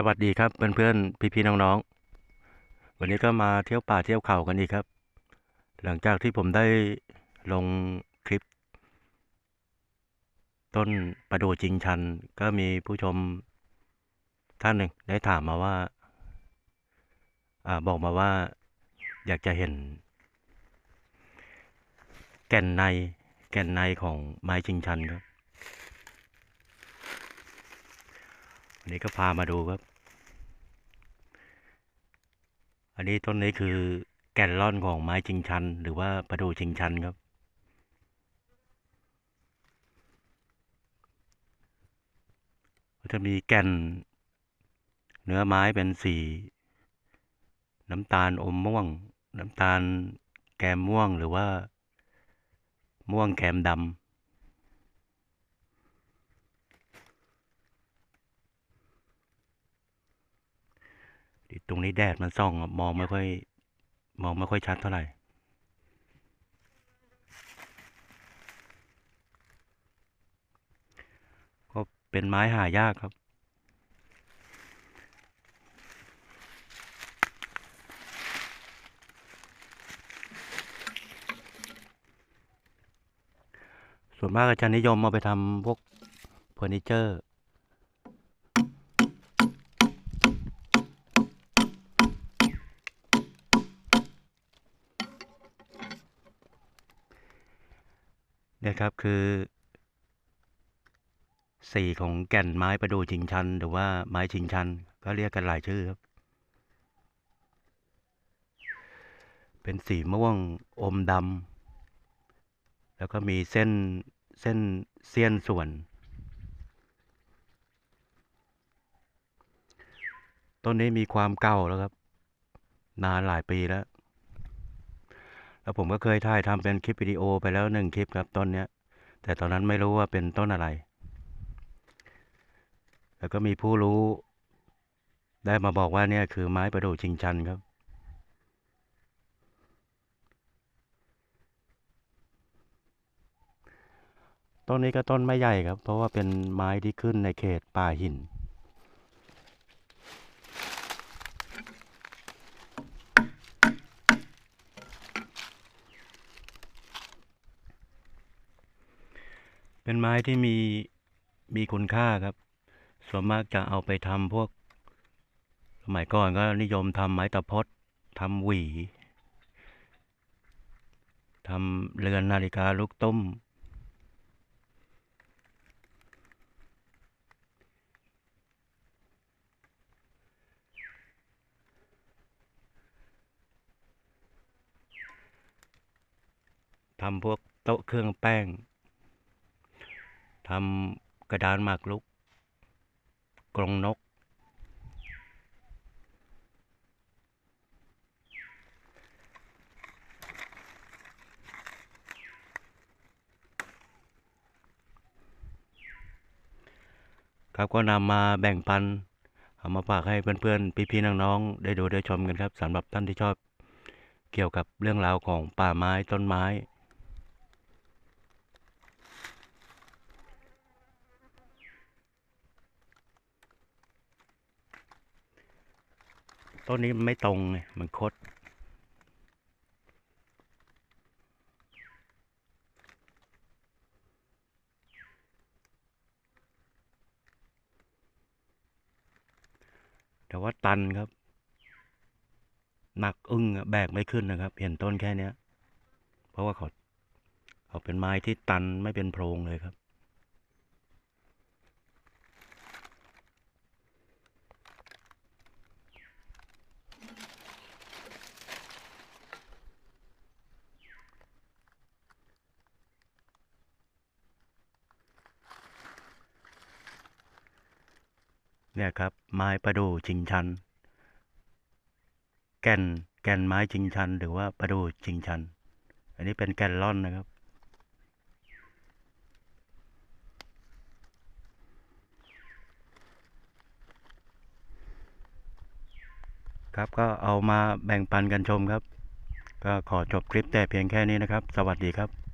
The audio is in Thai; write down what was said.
สวัสดีครับเพื่อนๆพี่ๆน้องๆ วันนี้ก็มาเที่ยวป่าเที่ยวเขากันอีกครับ หลังจากที่ผมได้ลงคลิป ต้นประดูจริงชัน ก็มีผู้ชมท่านหนึ่งได้ถามมาว่าอาบอกมาว่าอยากจะเห็น แก่นในแก่นในของไม้จริงชันครับ นนี้ก็พามาดูครับ อันนี้ต้นนี้คือแก่นร่อนของไม้ชิงชัน หรือว่าประดู่ชิงชันครับ ก็จะมีแก่น เนื้อไม้เป็นสีน้ำตาลอมม่วง น้ำตาลแกมม่วงหรือว่าม่วงแกมดำ ตรงนี้แดดมันส่องอะมองไม่ค่อย มองไม่ค่อยชัดเท่าไหร่ ก็เป็นไม้หายากครับ ส่วนมากอาจารย์นิยมเอาไปทำพวกเฟอร์นิเจอร์ นี่ยครับคือสีของแก่นไม้ประดู่ชิงชัน หรือว่าไม้ชิงชัน ก็เรียกกันหลายชื่อครับ เป็นสีม่วงอมดำแล้วก็มีเส้นเส้นเสี้ยนส่วน ต้นนี้มีความเก่าแล้วครับ นานหลายปีแล้ว แล้วผมก็เคยถ่ายทำเป็นคลิปวิดีโอไปแล้วหนึ่งคลิปครับต้นเนี้ย แต่ตอนนั้นไม่รู้ว่าเป็นต้นอะไร แล้วก็มีผู้รู้ ได้มาบอกว่าเนี่ยคือไม้ประดู่ชิงชันครับต้นนี้ก็ต้นไม่ใหญ่ครับ เพราะว่าเป็นไม้ที่ขึ้นในเขตป่าหิน เป็นไม้ที่มีมีคุณค่าครับ ส่วนมากจะเอาไปทำพวก สมัยก่อนก็นิยมทำไม้ตะพดทำหวีทำเรือนนาฬิกาลูกตุ้ม ทำพวกโต๊ะเครื่องแป้ง ทำกระดานหมากรุก กรงนก ครับก็นำมาแบ่งปันเอามาฝากให้เพื่อนๆ พี่ๆ น้องๆ ได้ดูได้ชมกันครับสำหรับท่านที่ชอบ เกี่ยวกับเรื่องราวของป่าไม้ต้นไม้ ต้นนี้มันไม่ตรงไงมันคด แต่ว่าตันครับ หนักอึ้งแบกไม่ขึ้นนะครับ เห็นต้นแค่เนี้ยเพราะว่าเขาเขาเป็นไม้ที่ตันไม่เป็นโพรงเลยครับ เนี่ยครับ ไม้ประดู่ชิงชัน แก่นแก่นไม้ชิงชัน หรือว่าประดู่ชิงชัน อันนี้เป็นแก่นล่อนนะครับ ครับก็เอามาแบ่งปันกันชมครับ ก็ขอจบคลิปแต่เพียงแค่นี้นะครับ สวัสดีครับ